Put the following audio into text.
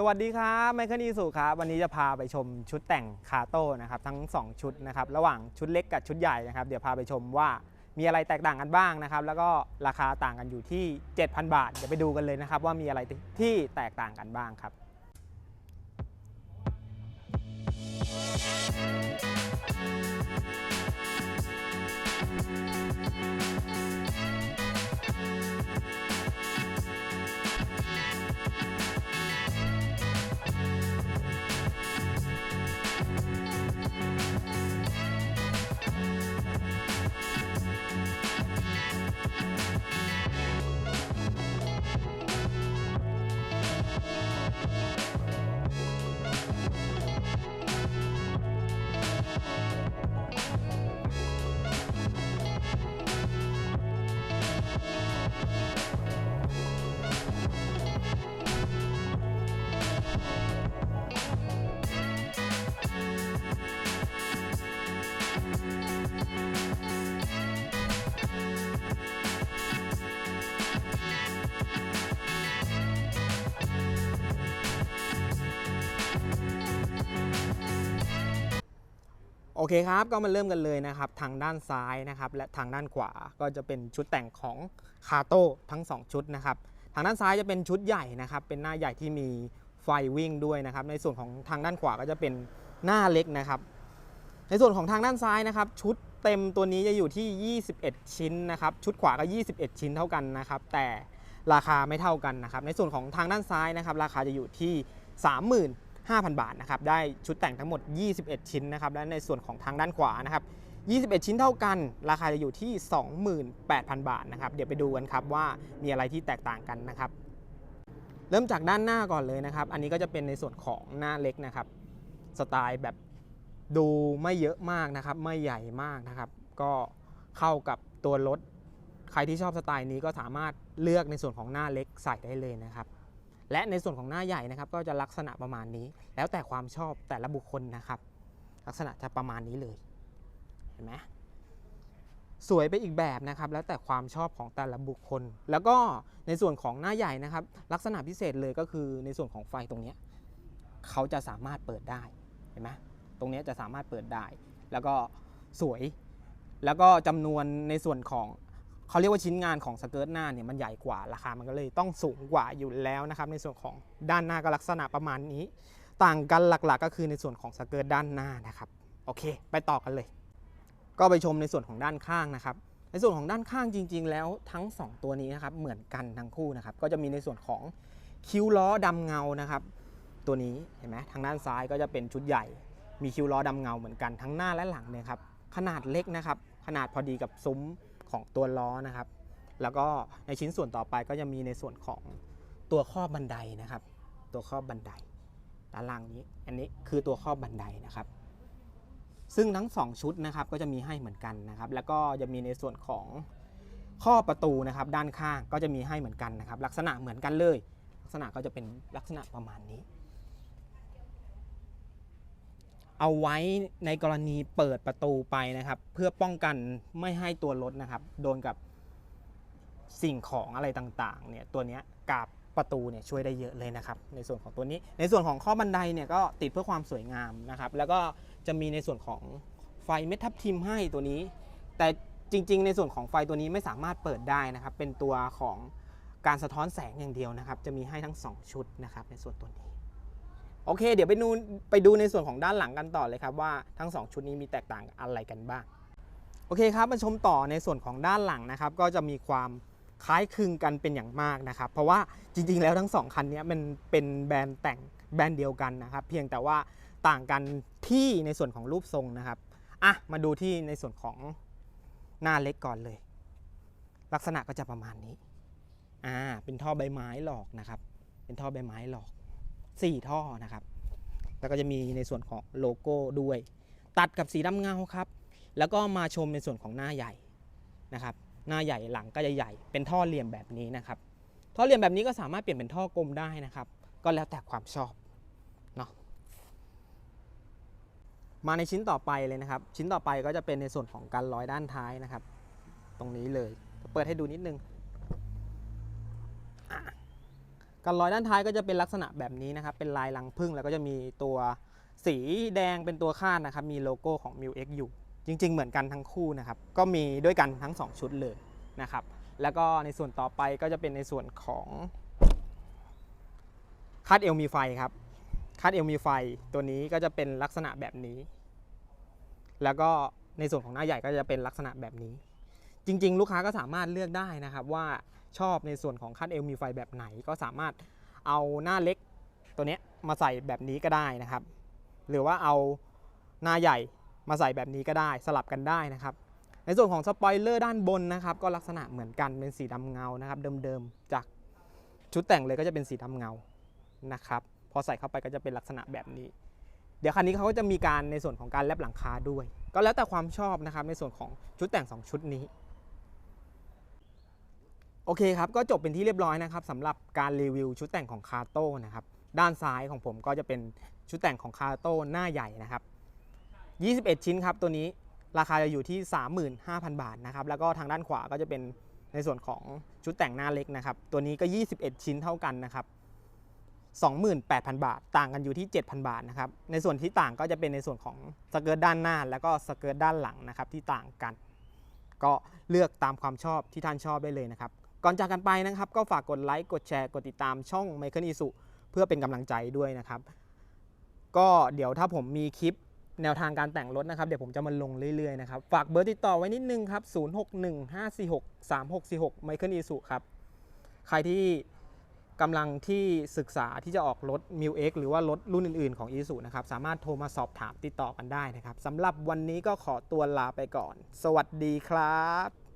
สวัสดีครับไมเคิลอีสุครับวันนี้จะพาไปชมชุดแต่งคาโต้นะครับทั้ง 2 ชุดนะครับระหว่างชุดเล็กกับชุดใหญ่นะครับเดี๋ยวพาไปชมว่ามีอะไรแตกต่างกันบ้างนะครับแล้วก็ราคาต่างกันอยู่ที่ 7,000 บาท เดี๋ยวไปดูกันเลยนะครับว่ามีอะไรที่แตกต่างกันบ้างครับ โอเคครับก็มาเริ่มกันเลยนะครับทางด้านซ้ายนะครับและทางด้านขวาก็จะเป็นชุดแต่งของคาโต้ทั้ง 2 ชุดนะครับทางด้านซ้ายจะเป็นชุดใหญ่นะครับเป็นหน้าใหญ่ที่มีไฟวิ่งด้วยนะครับในส่วนของทางด้านขวาก็จะเป็นหน้าเล็กนะครับในส่วนของทางด้านซ้ายนะครับชุดเต็มตัวนี้จะอยู่ที่ 21 ชิ้นนะครับชุดขวาก็ 21 ชิ้นเท่ากันนะครับแต่ราคาไม่เท่ากันนะครับในส่วนของทางด้านซ้ายนะครับราคาจะอยู่ที่ 5,000 บาทนะครับได้ชุดแต่งทั้งหมด 21 ชิ้นนะครับและในส่วนของทางด้านขวานะครับ21 ชิ้นเท่ากัน ราคาจะอยู่ที่ 28,000 บาทนะครับเดี๋ยวไปดูกันครับว่ามีอะไรที่แตกต่างกันนะครับ เริ่มจากด้านหน้าก่อนเลยนะครับ อันนี้ก็จะเป็นในส่วนของหน้าเล็กนะครับ สไตล์แบบดูไม่เยอะมากนะครับ ไม่ใหญ่มากนะครับ ก็เข้ากับตัวรถ ใครที่ชอบสไตล์นี้ก็สามารถเลือกในส่วนของหน้าเล็กใส่ได้เลยนะครับ และในส่วนของหน้าใหญ่นะครับก็จะลักษณะประมาณนี้ แล้วแต่ความชอบแต่ละบุคคลนะครับ ลักษณะจะประมาณนี้เลยเห็นไหมสวยไปอีกแบบนะครับ แล้วแต่ความชอบของแต่ละบุคคล แล้วก็ในส่วนของหน้าใหญ่นะครับ ลักษณะพิเศษเลยก็คือในส่วนของไฟตรงนี้เขาจะสามารถเปิดได้เห็นไหมตรงนี้จะสามารถเปิดได้ แล้วก็สวยแล้วก็จำนวนในส่วนของ เขาเรียกว่าชิ้นงานของสเกิร์ตหน้าเนี่ยมันใหญ่กว่าราคามันก็เลยต้องสูงกว่าอยู่แล้วนะครับในส่วนของด้านหน้าก็ลักษณะประมาณนี้ ต่างกันหลักๆ ก็คือในส่วนของสเกิร์ตด้านหน้านะครับโอเค ไปต่อกันเลย ก็ไปชมในส่วนของด้านข้างนะครับในส่วนของด้านข้างจริง ๆ แล้วทั้ง 2 ตัวนี้นะครับเหมือนกันทั้งคู่นะครับก็จะมีในส่วนของคิ้วล้อดำเงานะครับ ตัวนี้เห็นไหมทางด้านซ้ายก็จะเป็นชุดใหญ่ มีคิ้วล้อดำเงาเหมือนกันทั้งหน้าและหลังเนี่ยครับขนาดเล็กนะครับ ขนาดพอดีกับซุ้ม ของตัวล้อนะครับ แล้วก็ในชิ้นส่วนต่อไปก็จะมีในส่วนของตัวครอบันไดนะครับ ตัวครอบันไดด้านล่างนี้ อันนี้คือตัวครอบบันไดนะครับ ซึ่งทั้ง 2 ชุดนะครับก็จะมีให้เหมือนกันนะครับ แล้วก็จะมีในส่วนของข้อประตูนะครับ ด้านข้างก็จะมีให้เหมือนกันนะครับ ลักษณะเหมือนกันเลย ลักษณะก็จะเป็นลักษณะประมาณนี้ เอาไว้ในกรณีเปิดประตูไปนะครับ เพื่อป้องกันไม่ให้ตัวรถนะครับ โดนกับสิ่งของอะไรต่างๆเนี่ยตัวนี้กับประตูเนี่ยช่วยได้เยอะเลยนะครับ ในส่วนของตัวนี้ ในส่วนของข้อบันไดเนี่ยก็ติดเพื่อความสวยงามนะครับ แล้วก็จะมีในส่วนของไฟเม็ดทับทิมให้ตัวนี้ แต่จริง ๆ ในส่วนของไฟตัวนี้ไม่สามารถเปิดได้นะครับ เป็นตัวของการสะท้อนแสงอย่างเดียวนะครับ จะมีให้ทั้ง 2 ชุดนะครับ ในส่วนตัวนี้ โอเค เดี๋ยวไปดูไปดูในส่วนของด้านหลังกันต่อเลยครับว่าทั้ง 2 ชุดนี้มีแตกต่างอะไรกันบ้าง โอเคครับมาชมต่อในส่วนของด้านหลังนะครับ ก็จะมีความคล้ายคลึงกันเป็นอย่างมากนะครับ เพราะว่าจริงๆ แล้วทั้งสองคันนี้มันเป็นแบรนด์แต่งแบรนด์เดียวกันนะครับ เพียงแต่ว่าต่างกันที่ในส่วนของรูปทรงนะครับอะมาดูที่ในส่วนของหน้าเล็กก่อนเลย ลักษณะก็จะประมาณนี้อ่าเป็นท่อใบไม้หลอกนะครับ เป็นท่อใบไม้หลอก 4 ท่อนะครับ แล้วก็จะมีในส่วนของโลโก้ด้วย ตัดกับสีดำเงาครับ แล้วก็มาชมในส่วนของหน้าใหญ่นะครับ หน้าใหญ่หลังก็จะใหญ่ เป็นท่อเหลี่ยมแบบนี้นะครับ ท่อเหลี่ยมแบบนี้ก็สามารถเปลี่ยนเป็นท่อกลมได้นะครับ ก็แล้วแต่ความชอบเนาะ มาในชิ้นต่อไปเลยนะครับ ชิ้นต่อไปก็จะเป็นในส่วนของการร้อยด้านท้ายนะครับ ตรงนี้เลย เปิดให้ดูนิดนึง กันรอยด้านท้ายก็จะเป็นลักษณะแบบนี้นะครับ เป็นลายรังผึ้งแล้วก็จะมีตัวสีแดงเป็นตัวคาดนะครับ มีโลโก้ของ m i l X อยู่ จริง ๆ เหมือนกันทั้งคู่นะครับ ก็มีด้วยกันทั้ง 2 ชุดเลยนะครับ แล้วก็ในส่วนต่อไปก็จะเป็นในส่วนของคาดเอลมีไฟครับ คาดเอลมีไฟตัวนี้ก็จะเป็นลักษณะแบบนี้ แล้วก็ในส่วนของหน้าใหญ่ก็จะเป็นลักษณะแบบนี้ จริง ๆ ลูกค้าก็สามารถเลือกได้นะครับ ว่าชอบในส่วนของคาดเอลมีไฟแบบไหนก็สามารถเอาหน้าเล็กตัวเนี้ยมาใส่แบบนี้ก็ได้นะครับ หรือว่าเอาหน้าใหญ่มาใส่แบบนี้ก็ได้สลับกันได้นะครับ ในส่วนของสปอยเลอร์ด้านบนนะครับ ก็ลักษณะเหมือนกันเป็นสีดำเงานะครับเดิมๆจากชุดแต่งเลยก็จะเป็นสีดำเงานะครับพอใส่เข้าไปก็จะเป็นลักษณะแบบนี้ เดี๋ยวคันนี้เขาก็จะมีการในส่วนของการแลบหลังคาด้วย ก็แล้วแต่ความชอบนะครับในส่วนของชุดแต่ง 2 ชุดนี้ โอเคครับ ก็จบเป็นที่เรียบร้อยนะครับสำหรับการรีวิวชุดแต่งของคาโต้นะครับ ด้านซ้ายของผมก็จะเป็นชุดแต่งของคาโต้หน้าใหญ่นะครับ 21 ชิ้นครับ ตัวนี้ราคาจะอยู่ที่ 35,000 บาทนะครับ แล้วก็ทางด้านขวาก็จะเป็นในส่วนของชุดแต่งหน้าเล็กนะครับ ตัวนี้ก็ 21 ชิ้นเท่ากันนะครับ 28,000 บาท ต่างกันอยู่ที่ 7,000 บาทนะครับ ในส่วนที่ต่างก็จะเป็นในส่วนของสเกิร์ตด้านหน้า แล้วก็สเกิร์ตด้านหลังนะครับที่ต่างกัน ก็เลือกตามความชอบที่ท่านชอบได้เลยนะครับ ก่อนจากกันไปนะครับ ก็ฝากกดไลค์กดแชร์กดติดตามช่อง m i c h a e l i s u เพื่อเป็นกำลังใจด้วยนะครับ ก็เดี๋ยวถ้าผมมีคลิปแนวทางการแต่งรถนะครับ เดี๋ยวผมจะมาลงเรื่อยๆนะครับ ฝากเบอร์ติดต่อไว้นิดนึงครับ 0615463646 m i c h a e l i s u ครับ ใครที่กำลังที่ศึกษาที่จะออกรถ m i l X หรือว่ารถรุ่นอื่นๆของ i s u นะครับ สามารถโทรมาสอบถามติดต่อกันได้นะครับสำหรับวันนี้ก็ขอตัวลาไปก่อน สวัสดีครับ